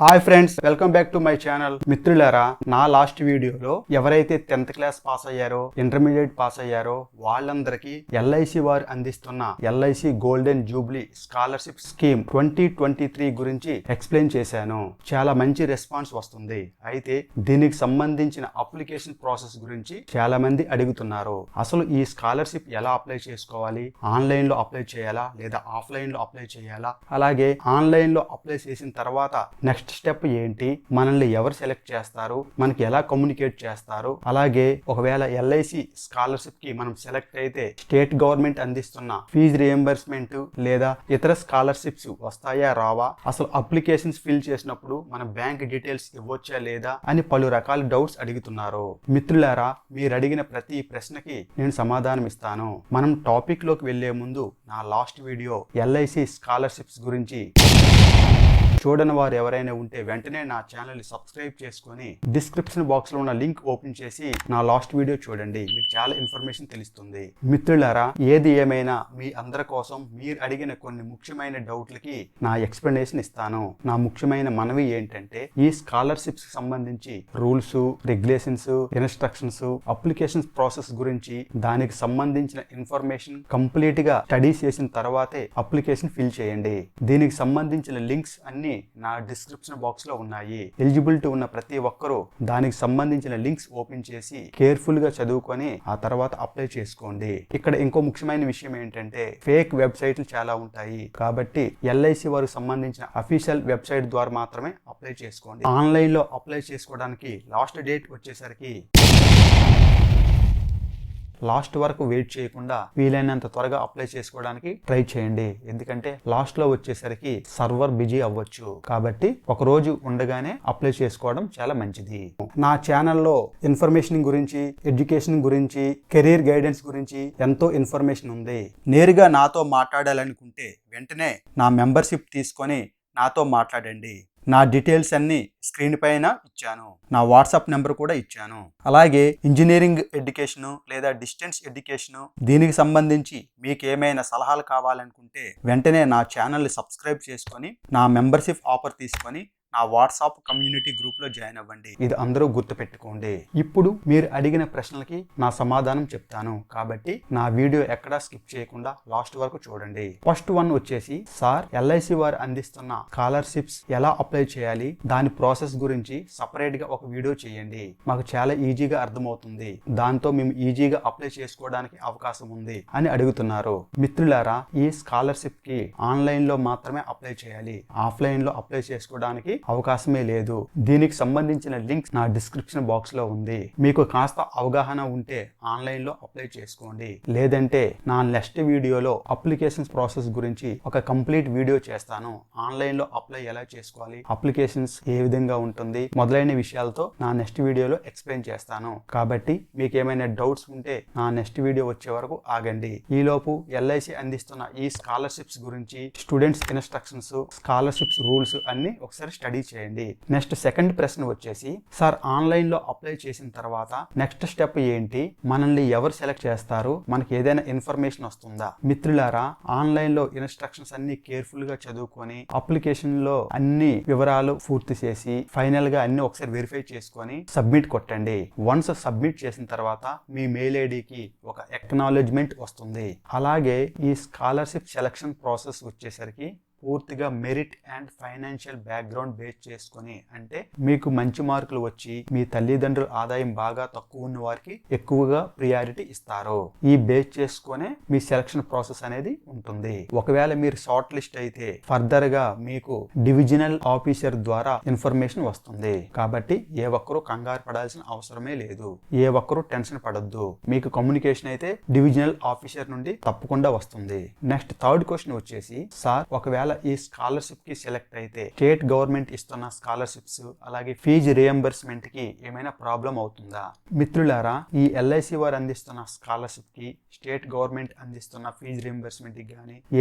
Hi friends welcome back to my channel మిత్రులారా నా last వీడియోలో ఎవరైతే టెన్త్ క్లాస్ పాస్ అయ్యారో ఇంటర్మీడియట్ పాస్ అయ్యారో వాళ్ళందరికీ ఎల్ఐసి వారు అందిస్తున్న LIC golden jubilee scholarship scheme twenty twenty three గురించి ఎక్స్ప్లెయిన్ చేశాను. చాలా మంచి రెస్పాన్స్ వస్తుంది. అయితే దీనికి సంబంధించిన అప్లికేషన్ ప్రాసెస్ గురించి చాలా మంది అడుగుతున్నారు. అసలు ఈ స్కాలర్షిప్ ఎలా అప్లై చేసుకోవాలి? ఆన్లైన్లో అప్లై చేయాలా? లేదా ఆఫ్లైన్లో అప్లై చేయాలా? అలాగే ఆన్లైన్లో అప్లై చేసిన తర్వాత నెక్స్ట్ స్టెప్ ఏంటి? మనల్ని ఎవరు సెలెక్ట్ చేస్తారు? మనకి ఎలా కమ్యూనికేట్ చేస్తారు? అలాగే ఒకవేళ ఎల్ఐసి స్కాలర్షిప్కి మనం సెలెక్ట్ అయితే స్టేట్ గవర్నమెంట్ అందిస్తున్న ఫీజు రియంబర్స్మెంట్ లేదా ఇతర స్కాలర్షిప్స్ వస్తాయా రావా? అసలు అప్లికేషన్స్ ఫిల్ చేసినప్పుడు మన బ్యాంక్ డీటెయిల్స్ ఇవ్వచ్చా లేదా అని పలు రకాల డౌట్స్ అడుగుతున్నారు. మిత్రులారా మీరు అడిగిన ప్రతి ప్రశ్నకి నేను సమాధానం ఇస్తాను. మనం టాపిక్లోకి వెళ్ళే ముందు నా లాస్ట్ వీడియో ఎల్ఐసి స్కాలర్షిప్స్ గురించి చూడని వారు ఎవరైనా ఉంటే వెంటనే నా ఛానల్ని సబ్స్క్రైబ్ చేసుకొని డిస్క్రిప్షన్ బాక్స్లో ఉన్న లింక్ ఓపెన్ చేసి నా లాస్ట్ వీడియో చూడండి. మీకు చాలా ఇన్ఫర్మేషన్ తెలుస్తుంది. మిత్రులారా ఏది ఏమైనా మీ అందరి కోసం మీరు అడిగిన కొన్ని ముఖ్యమైన డౌట్లకి నా ఎక్స్ప్లెనేషన్ ఇస్తాను. నా ముఖ్యమైన మనవి ఏంటంటే ఈ స్కాలర్షిప్స్ సంబంధించి rules regulations instructions applications process గురించి దానికి సంబంధించిన ఇన్ఫర్మేషన్ కంప్లీట్గా స్టడీ చేసిన తర్వాతే అప్లికేషన్ ఫిల్ చేయండి. దీనికి సంబంధించిన లింక్స్ అన్ని నా డిస్క్రిప్షన్ బాక్స్లో ఉన్నాయి. ఎలిజిబిలిటీ ఉన్న ప్రతి ఒక్కరూ దానికి సంబంధించిన లింక్స్ ఓపెన్ చేసి కేర్ఫుల్గా చదువుకొని ఆ తర్వాత అప్లై చేసుకోండి. ఇక్కడ ఇంకో ముఖ్యమైన విషయం ఏంటంటే ఫేక్ వెబ్సైట్లు చాలా ఉంటాయి. కాబట్టి ఎల్ఐసి వారికి సంబంధించిన అఫీషియల్ వెబ్సైట్ ద్వారా మాత్రమే అప్లై చేసుకోండి. ఆన్లైన్లో అప్లై చేసుకోవడానికి లాస్ట్ డేట్ వచ్చేసరికి లాస్ట్ వరకు వెయిట్ చేయకుండా వీలైనంత త్వరగా అప్లై చేసుకోవడానికి ట్రై చేయండి. ఎందుకంటే లాస్ట్లో వచ్చేసరికి సర్వర్ బిజీ అవ్వచ్చు. కాబట్టి ఒక రోజు ఉండగానే అప్లై చేసుకోవడం చాలా మంచిది. నా ఛానల్లో ఇన్ఫర్మేషన్ గురించి ఎడ్యుకేషన్ గురించి కెరీర్ గైడెన్స్ గురించి ఎంతో ఇన్ఫర్మేషన్ ఉంది. నేరుగా నాతో మాట్లాడాలనుకుంటే వెంటనే నా మెంబర్షిప్ తీసుకొని నాతో మాట్లాడండి. నా డీటెయిల్స్ అన్ని స్క్రీన్ పైన ఇచ్చాను. నా వాట్సాప్ నెంబర్ కూడా ఇచ్చాను. అలాగే ఇంజనీరింగ్ ఎడ్యుకేషన్ లేదా డిస్టెన్స్ ఎడ్యుకేషను దీనికి సంబంధించి మీకు ఏమైనా సలహాలు కావాలనుకుంటే వెంటనే నా ఛానల్ని సబ్స్క్రైబ్ చేసుకొని నా మెంబర్షిప్ ఆఫర్ తీసుకొని నా వాట్సాప్ కమ్యూనిటీ గ్రూప్లో జాయిన్ అవ్వండి. ఇది అందరూ గుర్తుపెట్టుకోండి. ఇప్పుడు మీరు అడిగిన ప్రశ్నలకి నా సమాధానం చెప్తాను. కాబట్టి నా వీడియో ఎక్కడా స్కిప్ చేయకుండా లాస్ట్ వరకు చూడండి. ఫస్ట్ వన్ వచ్చేసి సార్ ఎల్ఐసి వారు అందిస్తున్న స్కాలర్షిప్స్ ఎలా అప్లై చేయాలి? దాని ప్రాసెస్ గురించి సపరేట్గా ఒక వీడియో చేయండి. మాకు చాలా ఈజీగా అర్థమవుతుంది. దాంతో మేము ఈజీగా అప్లై చేసుకోవడానికి అవకాశం ఉంది అని అడుగుతున్నారు. మిత్రులారా ఈ స్కాలర్షిప్కి ఆన్లైన్లో మాత్రమే అప్లై చేయాలి. ఆఫ్లైన్లో అప్లై చేసుకోవడానికి అవకాశమే లేదు. దీనికి సంబంధించిన లింక్స్ నా డిస్క్రిప్షన్ బాక్స్లో ఉంది. మీకు కాస్త అవగాహన ఉంటే ఆన్లైన్లో అప్లై చేసుకోండి. లేదంటే నా నెక్స్ట్ వీడియోలో అప్లికేషన్స్ ప్రాసెస్ గురించి ఒక కంప్లీట్ వీడియో చేస్తాను. ఆన్లైన్లో అప్లై ఎలా చేసుకోవాలి? అప్లికేషన్స్ ఏ విధంగా ఉంటుంది? మొదలైన విషయాలతో నా నెక్స్ట్ వీడియోలో ఎక్స్ప్లెయిన్ చేస్తాను. కాబట్టి మీకు ఏమైనా డౌట్స్ ఉంటే నా నెక్స్ట్ వీడియో వచ్చే వరకు ఆగండి. ఈలోపు ఎల్ఐసి అందిస్తున్న ఈ స్కాలర్షిప్స్ గురించి స్టూడెంట్స్ ఇన్స్ట్రక్షన్స్ స్కాలర్షిప్స్ రూల్స్ అన్ని ఒకసారి స్టడీ చేయండి. నెక్స్ట్ సెకండ్ ప్రశ్న వచ్చేసి సార్ ఆన్లైన్లో అప్లై చేసిన తర్వాత నెక్స్ట్ స్టెప్ ఏంటి? మనల్ని ఎవరు సెలెక్ట్ చేస్తారు? మనకి ఏదైనా ఇన్ఫర్మేషన్ వస్తుందా? మిత్రులారా ఆన్లైన్లో ఇన్స్ట్రక్షన్స్ అన్ని కేర్ఫుల్గా చదువుకొని అప్లికేషన్లో అన్ని వివరాలు పూర్తి చేసి ఫైనల్గా అన్ని ఒకసారి వెరిఫై చేసుకొని సబ్మిట్ కొట్టండి. వన్స్ సబ్మిట్ చేసిన తర్వాత మీ మెయిల్ ఐడికి ఒక ఎక్నాలెడ్జ్మెంట్ వస్తుంది. అలాగే ఈ స్కాలర్షిప్ సెలక్షన్ ప్రాసెస్ వచ్చేసరికి పూర్తిగా merit and financial background base చేసుకొని అంటే మీకు మంచి మార్కులు వచ్చి మీ తల్లిదండ్రుల ఆదాయం బాగా తక్కువ ఉన్న వారికి ఎక్కువగా ప్రియారిటీ ఇస్తారు. ఈ బేస్ చేసుకునే మీ సెలక్షన్ ప్రాసెస్ అనేది ఉంటుంది. ఒకవేళ మీరు షార్ట్ లిస్ట్ అయితే ఫర్దర్గా మీకు డివిజనల్ ఆఫీసర్ ద్వారా ఇన్ఫర్మేషన్ వస్తుంది. కాబట్టి ఏ ఒక్కరూ కంగారు పడాల్సిన అవసరమే లేదు. ఏ ఒక్కరూ టెన్షన్ పడద్దు. మీకు కమ్యూనికేషన్ అయితే డివిజనల్ ఆఫీసర్ నుండి తప్పకుండా వస్తుంది. నెక్స్ట్ థర్డ్ క్వశ్చన్ వచ్చేసి సార్ ఒకవేళ ఈ స్కాలర్షిప్కి సెలెక్ట్ అయితే స్టేట్ గవర్నమెంట్ ఇస్తున్న స్కాలర్షిప్స్ అలాగే ఫీజు రియంబర్స్మెంట్కి ఏమైనా ప్రాబ్లం అవుతుందా? మిత్రులారా ఈ ఎల్ఐసి వారు అందిస్తున్న స్కాలర్షిప్కి స్టేట్ గవర్నమెంట్ అందిస్తున్న ఫీజు రియంబర్స్మెంట్కి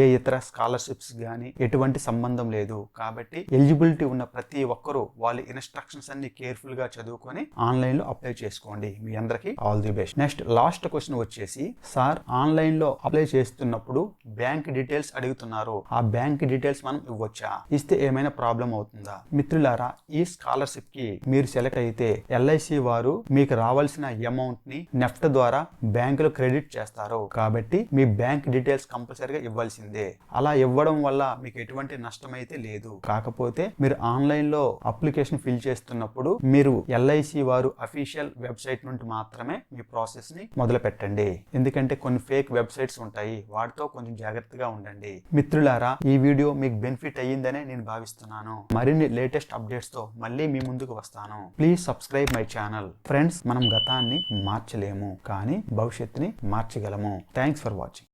ఏ ఇతర స్కాలర్షిప్స్ కానీ ఎటువంటి సంబంధం లేదు. కాబట్టి ఎలిజిబిలిటీ ఉన్న ప్రతి ఒక్కరూ వాళ్ళ ఇన్స్ట్రక్షన్స్ అన్ని కేర్ఫుల్గా చదువుకొని ఆన్లైన్లో అప్లై చేసుకోండి. మీ అందరికి all the best. Next last question వచ్చేసి సార్ ఆన్లైన్లో అప్లై చేస్తున్నప్పుడు బ్యాంక్ డీటెయిల్స్ అడుగుతున్నారు. ఆ బ్యాంక్ డీటెయిల్స్ డీటెయిల్స్ మనం ఇవ్వచ్చా? ఇస్తే ఏమైనా ప్రాబ్లం అవుతుందా? మిత్రులారా ఈ స్కాలర్షిప్కి మీరు సెలెక్ట్ అయితే ఎల్ఐసి వారు మీకు రావాల్సిన అమౌంట్ని నెఫ్ట్ ద్వారా బ్యాంకులో క్రెడిట్ చేస్తారు. కాబట్టి మీ బ్యాంక్ డీటెయిల్స్ కంపల్సరిగా ఇవ్వాల్సిందే. అలా ఇవ్వడం వల్ల మీకు ఎటువంటి నష్టం అయితే లేదు. కాకపోతే మీరు ఆన్లైన్లో అప్లికేషన్ ఫిల్ చేస్తున్నప్పుడు మీరు ఎల్ఐసి వారు అఫీషియల్ వెబ్సైట్ నుండి మాత్రమే మీ ప్రాసెస్ని మొదలు పెట్టండి ఎందుకంటే కొన్ని ఫేక్ వెబ్సైట్స్ ఉంటాయి. వాటితో కొంచెం జాగ్రత్తగా ఉండండి. మిత్రులారా ఈ వీడియో మీకు బెనిఫిట్ అయ్యిందనే నేను భావిస్తున్నాను. మరిన్ని లేటెస్ట్ అప్డేట్స్తో మళ్ళీ మీ ముందుకు వస్తాను. Please subscribe my channel friends మనం గతాన్ని మార్చలేము కానీ భవిష్యత్తుని మార్చగలము. Thanks for watching